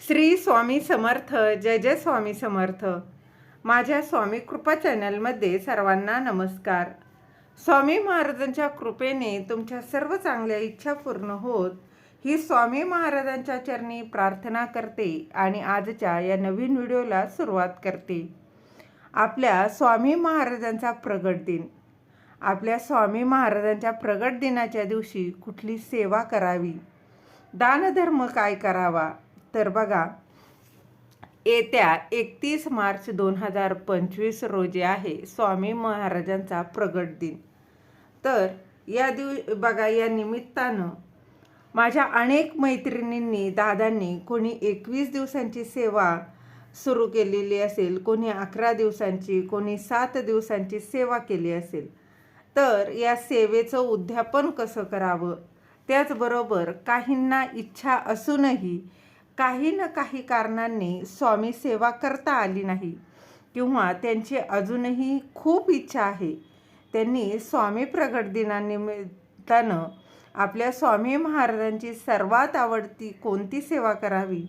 श्री स्वामी समर्थ जय जय स्वामी समर्थ. माझ्या स्वामी कृपा चॅनलमध्ये सर्वांना नमस्कार. स्वामी महाराजांच्या कृपेने तुमच्या सर्व चांगल्या इच्छा पूर्ण होत ही स्वामी महाराजांच्या चरणी प्रार्थना करते आणि आजच्या या नवीन व्हिडिओला सुरुवात करते. आपल्या स्वामी महाराजांचा प्रगट दिन. आपल्या स्वामी महाराजांच्या प्रगट दिनाच्या दिवशी कुठली सेवा करावी? दानधर्म काय करावा? तर बघा येत्या एकतीस मार्च दोन हजार पंचवीस रोजी आहे स्वामी महाराजांचा प्रगट दिन. तर या दिव बघा या निमित्तानं माझ्या अनेक मैत्रिणींनी दादांनी कोणी एकवीस दिवसांची सेवा सुरू केलेली असेल कोणी अकरा दिवसांची कोणी सात दिवसांची सेवा केली असेल तर या सेवेचं उद्यापन कसं करावं? त्याचबरोबर काहींना इच्छा असूनही काही ना काही कारणांनी स्वामी सेवा करता आली नाही. किंवा त्यांची अजूनही खूप इच्छा आहे. त्यांनी स्वामी प्रगट दिनानिमित्तानं आपल्या स्वामी महाराजांची सर्वात आवडती कोणती सेवा करावी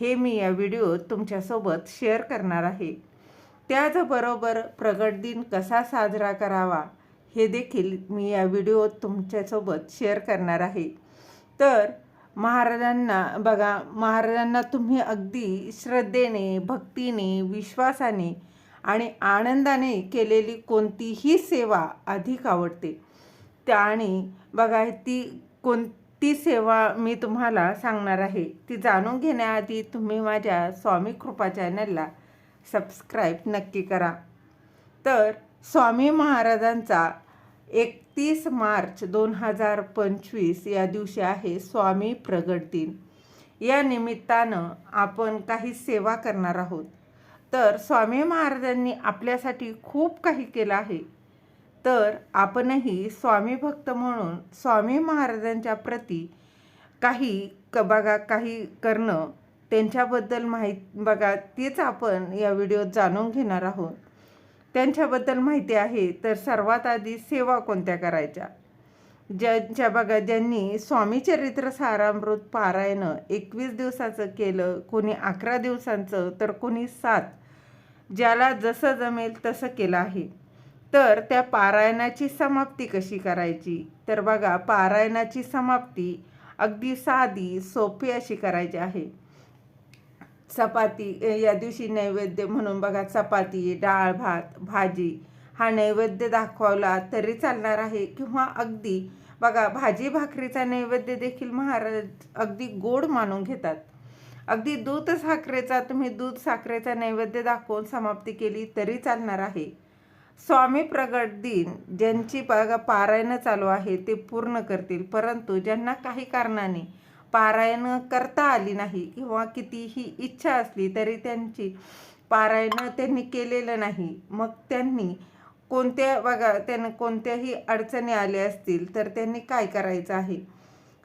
हे मी या व्हिडिओत तुमच्यासोबत शेअर करणार आहे. त्याचबरोबर प्रगट दिन कसा साजरा करावा हे देखील मी या व्हिडिओत तुमच्यासोबत शेअर करणार आहे. तर महाराजांना बघा महाराजांना तुम्ही अगदी श्रद्धेने भक्तीने विश्वासाने आणि आनंदाने केलेली कोणतीही सेवा अधिक आवडते. त्या आणि बघा ती कोणती सेवा मी तुम्हाला सांगणार आहे ती जाणून घेण्याआधी तुम्ही माझ्या स्वामी कृपा चॅनलला सबस्क्राईब नक्की करा. तर स्वामी महाराजांचा एक तीस मार्च दोन हजार पंचवीस या दिवशी आहे स्वामी प्रगट दिन. या निमित्तानं आपण काही सेवा करणार आहोत. तर स्वामी महाराजांनी आपल्यासाठी खूप काही केलं आहे. तर आपणही स्वामी भक्त म्हणून स्वामी महाराजांच्या प्रती काही क बघा काही करणं त्यांच्याबद्दल माहीत बघा तीच आपण या व्हिडिओत जाणून घेणार आहोत. त्यांच्याबद्दल माहिती आहे तर सर्वात आधी सेवा कोणत्या करायच्या? ज्यांच्या बघा ज्यांनी स्वामी चरित्र सारामृत पारायणं एकवीस दिवसाचं केलं कोणी अकरा दिवसांचं तर कोणी सात. ज्याला जसं जमेल तसं केलं आहे. तर त्या पारायणाची समाप्ती कशी करायची? तर बघा पारायणाची समाप्ती अगदी साधी सोपी अशी करायची आहे. चपाती या दिवशी नैवेद्य म्हणून बघा चपाती डाळ भात भाजी हा नैवेद्य दाखवला तरी चालणार आहे. किंवा अगदी बघा भाजी भाकरीचा नैवेद्य देखील महाराज अगदी गोड मानून घेतात. अगदी दूध साखरेचा तुम्ही दूध साखरेचा नैवेद्य दाखवून समाप्ती केली तरी चालणार आहे. स्वामी प्रगट दिन ज्यांची बघा पारायणं चालू आहे ते पूर्ण करतील. परंतु ज्यांना काही कारणाने पारायण करता आली नाही किंवा कितीही इच्छा असली तरी त्यांची पारायण त्यांनी केलेलं नाही. मग त्यांनी कोणत्या बघा त्यांना कोणत्याही अडचणी आल्या असतील तर त्यांनी काय करायचं आहे?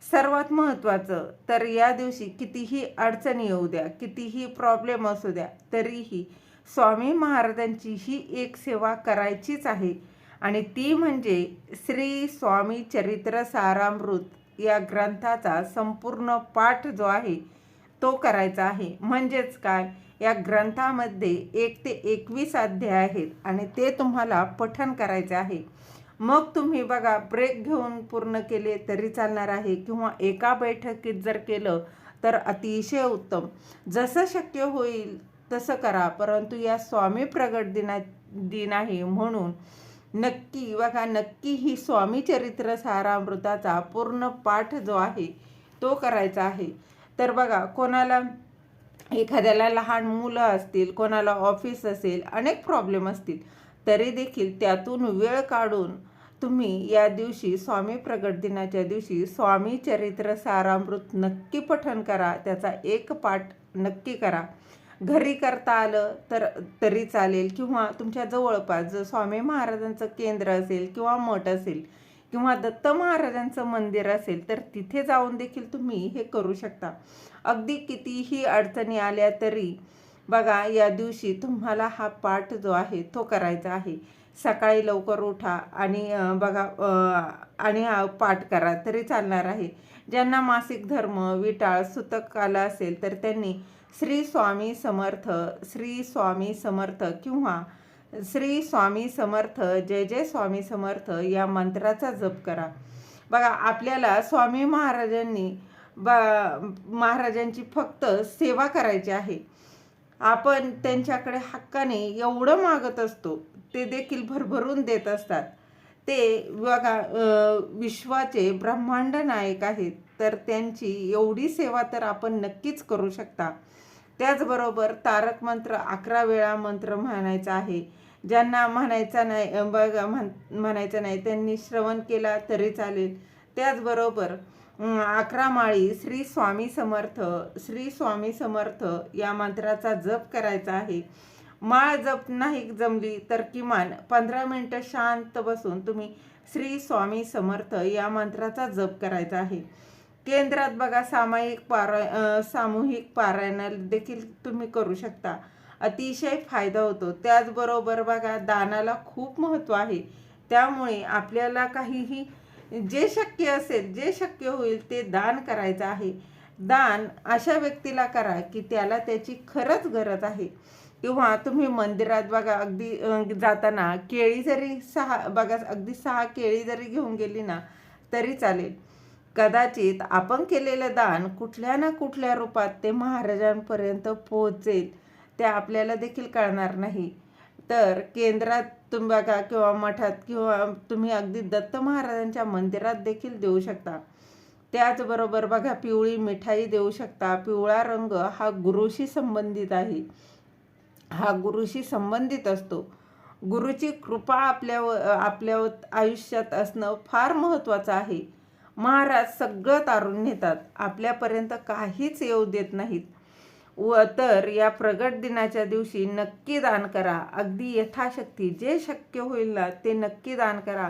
सर्वात महत्त्वाचं तर या दिवशी कितीही अडचणी येऊ द्या कितीही प्रॉब्लेम असू द्या तरीही स्वामी महाराजांची ही एक सेवा करायचीच आहे. आणि ती म्हणजे श्री स्वामी चरित्र सारामृत. या ग्रंथाचा संपूर्ण पाठ जो आहे तो करायचा आहे. म्हणजेच काय? या ग्रंथामध्ये एक ते एकवीस अध्याय आहेत आणि ते तुम्हाला पठन करायचे आहे. मग तुम्ही बघा ब्रेक घेऊन पूर्ण केले तरी चालणार आहे किंवा एका बैठकीत जर केलं तर अतिशय उत्तम. जसं शक्य होईल तसं करा परंतु या स्वामी प्रगट दिना दिन आहे म्हणून नक्की बघा नक्की ही स्वामी चरित्र सारामृताचा पूर्ण पाठ जो आहे तो करायचा आहे. तर बघा कोणाला एखाद्याला लहान मुलं असतील कोणाला ऑफिस असेल अनेक प्रॉब्लेम असतील तरी देखील त्यातून वेळ काढून तुम्ही या दिवशी स्वामी प्रगट दिनाच्या दिवशी स्वामी चरित्र सारामृत नक्की पठन करा. त्याचा एक पाठ नक्की करा. घरी करता आलं तर तरी चालेल किंवा तुमच्या जवळपास जर स्वामी महाराजांचं केंद्र असेल किंवा मठ असेल किंवा दत्त महाराजांचं मंदिर असेल तर तिथे जाऊन देखील तुम्ही हे करू शकता. अगदी कितीही अडचणी आल्या तरी बघा या दिवशी तुम्हाला हा पाठ जो आहे तो करायचा आहे. सकाळी लवकर उठा आणि बघा आणि पाठ करा तरी चालणार आहे. ज्यांना मासिक धर्म विटाळ सुतक आला असेल तर त्यांनी श्री स्वामी समर्थ श्री स्वामी समर्थ किंवा श्री स्वामी समर्थ जय जय स्वामी समर्थ या मंत्राचा जप करा. बघा आपल्याला स्वामी महाराजांनी बा महाराजांची फक्त सेवा करायची आहे. आपण त्यांच्याकडे हक्काने एवढं मागत असतो ते देखील भरभरून देत असतात. ते बघा विश्वाचे ब्रह्मांड नायक आहेत. तर त्यांची एवढी सेवा तर आपण नक्कीच करू शकता. त्याचबरोबर तारक मंत्र अकरा वेळा मंत्र म्हणायचा आहे. ज्यांना म्हणायचा नाही बघा म्हण म्हणायचं नाही त्यांनी श्रवण केला तरी चालेल. त्याचबरोबर अकरा माळी श्री स्वामी समर्थ श्री स्वामी समर्थ या मंत्राचा जप करायचा आहे. माळ जप नाही जमली तर किमान पंधरा मिनटं शांत बसून तुम्ही श्री स्वामी समर्थ या मंत्राचा जप करायचा आहे. केंद्रात बघा सामायिक पारा सामूहिक पारायण देखील तुम्ही करू शकता. अतिशय फायदा होतो. त्याचबरोबर बघा दानाला खूप महत्त्व आहे. त्यामुळे आपल्याला काहीही जे शक्य असेल जे शक्य होईल ते दान करायचं आहे. दान अशा व्यक्तीला करा की त्याला त्याची खरंच गरज आहे. किंवा तुम्ही मंदिरात बघा अगदी जाताना केळी जरी सहा बघा अगदी सहा केळी जरी घेऊन गेली ना तरी चालेल. कदाचित आपण केलेलं दान कुठल्या ना कुठल्या रूपात ते महाराजांपर्यंत पोहोचेल ते आपल्याला देखील कळणार नाही. तर केंद्रात तुम्ही बघा किंवा मठात किंवा तुम्ही अगदी दत्त महाराजांच्या मंदिरात देखील देऊ शकता. त्याचबरोबर बघा पिवळी मिठाई देऊ शकता. पिवळा रंग हा गुरुशी संबंधित आहे. हा गुरुशी संबंधित असतो. गुरुची कृपा आपल्या आपल्या आयुष्यात असणं फार महत्त्वाचं आहे. महाराज सगळं तारून नेतात. आपल्यापर्यंत काहीच येऊ देत नाहीत. व तर या प्रगट दिनाच्या दिवशी नक्की दान करा. अगदी यथाशक्ती जे शक्य होईल ना ते नक्की दान करा.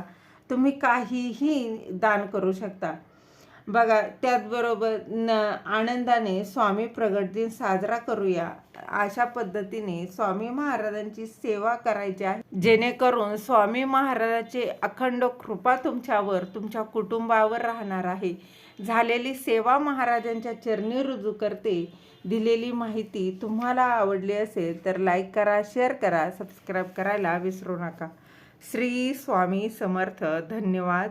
तुम्ही काहीही दान करू शकता. बघा त्याचबरोबर न आनंदाने स्वामी प्रगट दिन साजरा करूया. अशा पद्धतीने स्वामी महाराजांची सेवा करायची आहे. जेणेकरून स्वामी महाराजांचे अखंड कृपा तुमच्यावर तुमच्या कुटुंबावर राहणार आहे. झालेली सेवा महाराजांच्या चरणी रुजू करते. दिलेली माहिती तुम्हाला आवडली असेल तर लाईक करा शेअर करा सबस्क्राईब करायला विसरू नका. श्री स्वामी समर्थ. धन्यवाद.